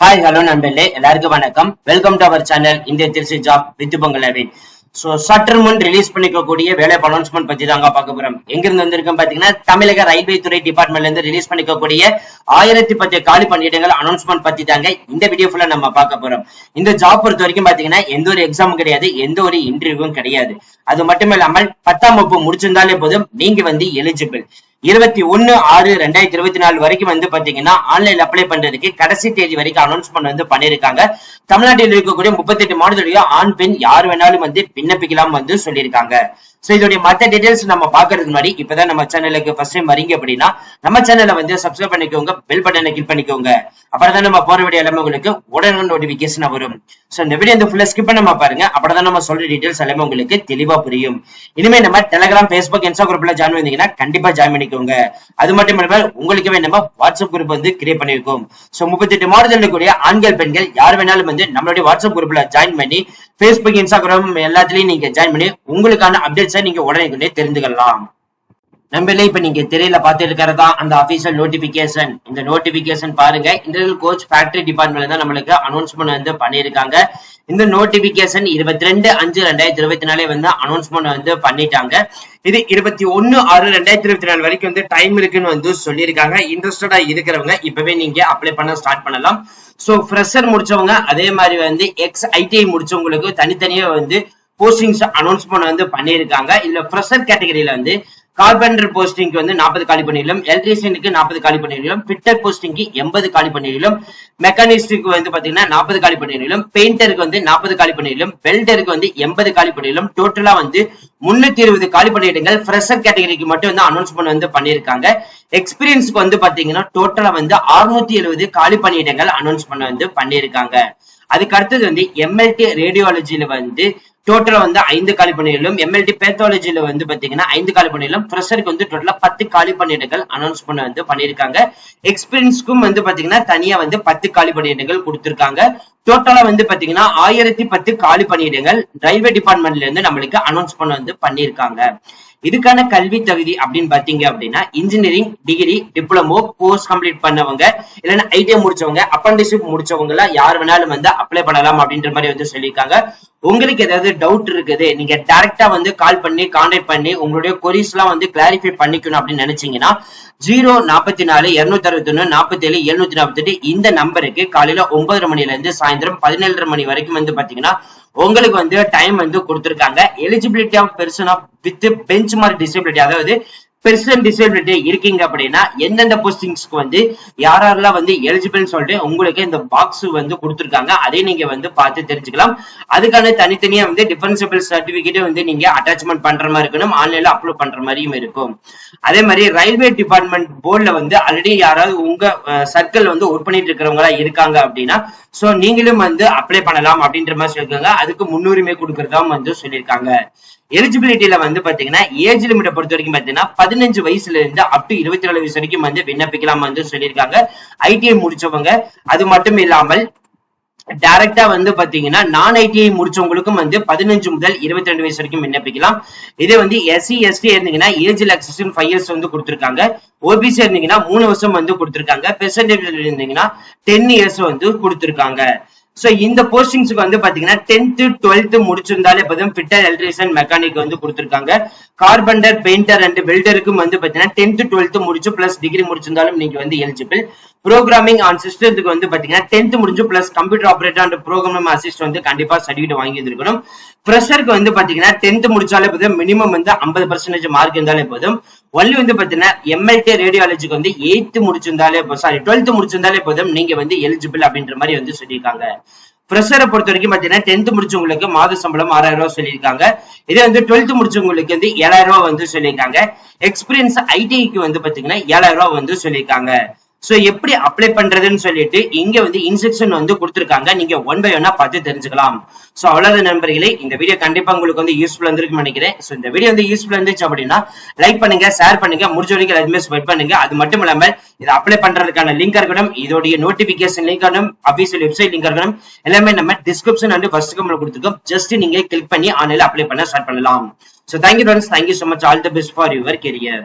Hi hello நண்பர்களே. எல்லாருக்கும் வணக்கம். வெல்கம் டு அவர் சேனல் இந்திய திருச்சி ஜாப் வித் பொங்கலவின் ஸோ சற்று முன் ரிலீஸ் பண்ணிக்கக்கூடிய வேலை அனௌன்ஸ்மெண்ட் பத்தி தாங்க பார்க்க போறோம். எங்கிருந்து வந்திருக்கோம் பாத்தீங்கன்னா தமிழக ரயில்வே துறை டிபார்ட்மெண்ட்ல இருந்து ரிலீஸ் பண்ணிக்கக்கூடிய ஆயிரத்தி பத்து காலி பணியிடங்கள் அனௌன்ஸ்மெண்ட் பத்தி தாங்க இந்த வீடியோ ஃபுல்லா நம்ம பார்க்க போறோம். இந்த ஜாப் பொறுத்த வரைக்கும் பாத்தீங்கன்னா எந்த ஒரு எக்ஸாமும் கிடையாது எந்த ஒரு இன்டர்வியூவும் கிடையாது. அது மட்டும் இல்லாமல் பத்தாம் வகுப்பு முடிச்சிருந்தாலே போதும் நீங்க வந்து எலிஜிபிள் இருபத்தி ஒன்னு ஆறு ரெண்டாயிரத்தி இருபத்தி நாலு வரைக்கும் வந்து பாத்தீங்கன்னா ஆன்லைன் அப்ளை பண்றதுக்கு கடைசி தேதி வரைக்கும் அனௌன்ஸ் பண்ண வந்து பண்ணிருக்காங்க தமிழ்நாட்டில் இருக்கக்கூடிய முப்பத்தி எட்டு மாவட்டத்துடைய ஆண் பெண் யார் வேணாலும் வந்து விண்ணப்பிக்கலாம் வந்து சொல்லியிருக்காங்க. சோ இதோடைய மத்த டீடைல்ஸ் நம்ம பாக்குறதுக்கு முன்னாடி இப்பதான் நம்ம சேனலுக்கு ஃபர்ஸ்ட் டைம் வரீங்க அப்படின்னா நம்ம சேனலை வந்து சப்ஸ்கிரைப் பண்ணிக்கோங்க பெல் பட்டனை கிளிக் பண்ணிக்கோங்க. அப்புறம் தான் நம்ம போற வீடியோ எல்லாமே உங்களுக்கு உடனே நோட்டிபிகேஷன் வரும். சோ இந்த வீடியோ இந்த ஃபுல்லா ஸ்கிப் பண்ணாம பாருங்க அப்பதான் நம்ம சொல்ற டீடைல்ஸ் எல்லாமே உங்களுக்கு தெளிவா புரியும். இனிமே நம்ம டெலிகிராம் பேஸ்புக் இன்ஸ்டா குரூப்ல ஜாயின் பண்ணீங்கன்னா கண்டிப்பா ஜாயின் பண்ணிக்கோங்க. அது மட்டும் இல்லாமல் உங்களுக்குமே நம்ம வாட்ஸ்அப் குரூப் வந்து கிரியேட் பண்ணிருக்கோம். சோ முப்பத்தி எட்டு மாவட்டத்தில் கூடிய ஆண்கள் பெண்கள் யார் வேணாலும் வந்து நம்மளுடைய வாட்ஸ்அப் குரூப்ல ஜாயின் பண்ணி ஃபேஸ்புக் இன்ஸ்டாகிராம் எல்லாத்துலயும் நீங்க ஜாயின் பண்ணி உங்களுக்கான அப்டேட்ஸை நீங்க உடனே தெரிந்துக்கலாம் நம்பல இப்ப நீங்க திரையில பார்த்துட்டு இருக்கிறதா அந்த அபிஷியல் நோட்டிபிகேஷன் இந்த நோட்டிபிகேஷன் பாருங்க. இன்டர்னல் கோச் ஃபேக்டரி டிபார்ட்மெண்ட்ல தான் நம்மளுக்கு அனௌன்ஸ்மெண்ட் வந்து பண்ணிருக்காங்க இந்த நோட்டிபிகேஷன் இருபத்தி ரெண்டு அஞ்சு ரெண்டாயிரத்தி இருபத்தி நாலே வந்து அனௌன்ஸ்மெண்ட் வந்து பண்ணிட்டாங்க. இது இருபத்தி ஒன்னு ஆறு ரெண்டாயிரத்தி இருபத்தி நாலு வரைக்கும் வந்து டைம் இருக்குன்னு வந்து சொல்லியிருக்காங்க. இன்ட்ரெஸ்டடா இருக்கிறவங்க இப்பவே நீங்க அப்ளை பண்ண ஸ்டார்ட் பண்ணலாம். சோ ஃப்ரெஷர் முடிச்சவங்க அதே மாதிரி வந்து எக்ஸ் ஐடிஐ முடிச்சவங்களுக்கு தனித்தனியா வந்து போஸ்டிங்ஸ் அனௌன்ஸ்மெண்ட் வந்து பண்ணியிருக்காங்க. இதுல ஃப்ரெஷர் கேட்டகரியில வந்து கார்பெண்டர் போஸ்டிங்க்கு வந்து நாற்பது காலி பணியிலும் எலக்ட்ரீஷியனுக்கு நாற்பது காலி பணியிலும் ஃபிட்டர் போஸ்டிங்க்கு எண்பது காலி பணியிலும் மெக்கானிஸ்டுக்கு வந்து பாத்தீங்கன்னா நாற்பது காலி பணியிலும் பெயிண்டருக்கு வந்து நாற்பது காலி பணியிலும் வெல்டருக்கு வந்து எண்பது காலி பணியிலும் டோட்டலா வந்து முன்னூத்தி இருபது காலி பணியிடங்கள் ஃப்ரெஷர் கேட்டகரிக்கு மட்டும் வந்து அனௌன்ஸ்மெண்ட் வந்து பண்ணியிருக்காங்க எக்ஸ்பீரியன்ஸ்க்கு வந்து பாத்தீங்கன்னா டோட்டலா வந்து அறுநூத்தி எழுபது காலி பணியிடங்கள் அனௌன்ஸ்மெண்ட் வந்து பண்ணியிருக்காங்க அதுக்கு அடுத்தது வந்து எம்எல்டி ரேடியாலஜில வந்து டோட்டலா வந்து ஐந்து காலி பணியிலும் எம்எல்டி பேத்தாலஜில வந்து பாத்தீங்கன்னா ஐந்து காலி பணியிலும் ப்ரெஷருக்கு வந்து டோட்டலா பத்து காலி பணியிடங்கள் அனௌன்ஸ் பண்ண வந்து பண்ணியிருக்காங்க. எக்ஸ்பீரியன்ஸ்க்கும் வந்து பாத்தீங்கன்னா தனியா வந்து பத்து காலி பணியிடங்கள் கொடுத்திருக்காங்க. டோட்டலா வந்து பாத்தீங்கன்னா ஆயிரத்தி பத்து காலி பணியிடங்கள் ரயில்வே டிபார்ட்மெண்ட்ல இருந்து நம்மளுக்கு அனௌன்ஸ் பண்ண வந்து பண்ணியிருக்காங்க. இதுக்கான கல்வி தகுதி அப்படின்னு பாத்தீங்க அப்படின்னா engineering degree diploma course complete பண்ணவங்க இல்லைன்னா ஐடிஐ முடிச்சவங்க அப்ரண்டிஸ்ஷிப் முடிச்சவங்க எல்லாம் யார் வேணாலும் வந்து அப்ளை பண்ணலாம் அப்படின்ற மாதிரி வந்து சொல்லியிருக்காங்க. உங்களுக்கு ஏதாவது டவுட் இருக்குது. நீங்க டைரக்டா வந்து கால் பண்ணி கான்டாக்ட் பண்ணி உங்களுடைய கொரிஸ் எல்லாம் வந்து கிளாரிஃபை பண்ணிக்கணும் அப்படின்னு நினைச்சீங்கன்னா ஜீரோ நாற்பத்தி நாலு இருநூத்தி அறுபத்தி ஒன்று நாற்பத்தி ஏழு எழுநூத்தி நாற்பத்தி எட்டு இந்த நம்பருக்கு காலையில ஒன்பதரை மணில இருந்து சாயந்தரம் பதினேழரை மணி வரைக்கும் வந்து பாத்தீங்கன்னா உங்களுக்கு வந்து டைம் வந்து கொடுத்துருக்காங்க. Eligibility of person of with benchmark disability அதாவது பெர்சனல் டிசபிலிட்டி இருக்கீங்க அப்படின்னா எந்தெந்த போஸ்டிங்ஸ்க்கு வந்து யாரெல்லாம் வந்து எலிஜிபிள் சொல்லிட்டு உங்களுக்கு இந்த பாக்ஸ் வந்து கொடுத்துருக்காங்க. அதே நீங்க வந்து பார்த்து தெரிஞ்சுக்கலாம். அதுக்கான தனித்தனியா வந்து டிஃபரன்சபிள் சர்டிபிகேட் வந்து நீங்க அட்டாச்மெண்ட் பண்ற மாதிரி இருக்கணும். ஆன்லைன்ல அப்லோட் பண்ற மாதிரியும் இருக்கும். அதே மாதிரி ரயில்வே டிபார்ட்மெண்ட் போர்டுல வந்து ஆல்ரெடி யாராவது உங்க சர்க்கிள் வந்து ஒர்க் பண்ணிட்டு இருக்கிறவங்களா இருக்காங்க அப்படின்னா சோ நீங்களும் வந்து அப்ளை பண்ணலாம் அப்படின்ற மாதிரி சொல்லியிருக்காங்க. அதுக்கு முன்னுரிமை கொடுக்கறதா வந்து சொல்லியிருக்காங்க. எலிஜிபிலிட்டியில வந்து பாத்தீங்கன்னா ஏஜ் லிமிட்டை பொறுத்த வரைக்கும் பாத்தீங்கன்னா பதினஞ்சு வயசுல இருந்து அப் டு இருபத்தி ஏழு வயசு வரைக்கும் வந்து விண்ணப்பிக்கலாம் வந்து சொல்லியிருக்காங்க. ஐடிஐ முடிச்சவங்க. அது மட்டும் இல்லாமல் டைரக்டா வந்து பாத்தீங்கன்னா நான் ஐடிஐ முடிச்சவங்களுக்கும் வந்து பதினஞ்சு முதல் இருபத்தி ரெண்டு வயசு வரைக்கும் விண்ணப்பிக்கலாம். இதே வந்து எஸ்சி எஸ்டி இருந்தீங்கன்னா ஏஜ் ரிலாக்ஸேஷன் ஃபைவ் இயர்ஸ் வந்து கொடுத்துருக்காங்க. ஓபிசி இருந்தீங்கன்னா மூணு வருஷம் வந்து கொடுத்துருக்காங்க. பெர்சன்டேஜ் இருந்தீங்கன்னா டென் இயர்ஸ் வந்து கொடுத்துருக்காங்க. சோ இந்த போஸ்டிங்ஸுக்கு வந்து பாத்தீங்கன்னா டென்த் டுவெல்த் முடிச்சிருந்தாலே போதும். ஃபிட்டர் எலக்ட்ரிஷியன் மெக்கானிக் வந்து கொடுத்துருக்காங்க. கார்பெண்டர் பெயிண்டர் அண்ட் வெல்டருக்கும் வந்து பாத்தீங்கன்னா டென்த் டுவெல்த் முடிச்சு பிளஸ் டிகிரி முடிச்சிருந்தாலும் நீங்க வந்து எலிஜிபிள் ப்ரோக்ராமிங் ஆன் சிஸ்டத்துக்கு வந்து பாத்தீங்கன்னா டென்த் முடிஞ்சு plus computer operator and program assist வந்து கண்டிப்பா சர்டிஃபிகேட் வாங்கி இருந்திருக்கணும் ஃப்ரெஷருக்கு வந்து பாத்தீங்கன்னா டென்த் முடிச்சாலே போதும் மினிமம் வந்து ஐம்பது பர்சன்டேஜ் மார்க் இருந்தாலே போதும். ஒன்லி வந்து பாத்தீங்கன்னா எம்எல்டி ரேடியாலஜிக்கு வந்து எயித்து முடிச்சிருந்தாலே சாரி டுவெல்த் முடிச்சிருந்தாலே போதும் நீங்க வந்து எலிஜிபிள் அப்படின்ற மாதிரி வந்து சொல்லியிருக்காங்க. ஃப்ரெஷரை பொறுத்த வரைக்கும் பாத்தீங்கன்னா டென்த் முடிச்சவங்களுக்கு மாத சம்பளம் ஆறாயிரம் ரூபாய் சொல்லியிருக்காங்க. இதே வந்து டுவெல்த் முடிச்சவங்களுக்கு வந்து ஏழாயிரம் ரூபாய் வந்து சொல்லியிருக்காங்க. எக்ஸ்பீரியன்ஸ் ஐடிக்கு வந்து பாத்தீங்கன்னா ஏழாயிரம் ரூபாய் வந்து சொல்லியிருக்காங்க. சோ எப்படி அப்ளை பண்றதுன்னு சொல்லிட்டு இங்க வந்து இன்ஸ்ட்ரக்ஷன் வந்து கொடுத்துருக்காங்க. நீங்க ஒன் பை ஒன்னா பார்த்து தெரிஞ்சுக்கலாம். சோ அவ்வளவு நண்பர்களே. இந்த வீடியோ கண்டிப்பா உங்களுக்கு வந்து யூஸ்ஃபுல் இருந்திருக்கும் நினைக்கிறேன். சோ இந்த வீடியோ வந்து யூஸ்ஃபுல் இருந்துச்சு அப்படின்னா லைக் பண்ணுங்க ஷேர் பண்ணுங்க முடிஞ்ச வரைக்கும் எல்லாருமே ஸ்பெட் பண்ணுங்க. அது மட்டும் இல்லாம இதை அப்ளை பண்றதுக்கான லிங்க் இருக்கணும் இதோடைய நோட்டிபிகேஷன் லிங்க் இருக்கணும் அபிஷியல் வெப்சைட் லிங்க் இருக்கணும் எல்லாமே நம்ம டிஸ்கிரிப்ஷன் அண்ட் ஃபர்ஸ்ட் கம்பெனி கொடுத்துருக்கோம். ஜஸ்ட் நீங்க கிளிக் பண்ணி ஆன்லைன்ல அப்ளை பண்ண ஸ்டார்ட் பண்ணலாம். So thank you friends thank you so much all the best for your career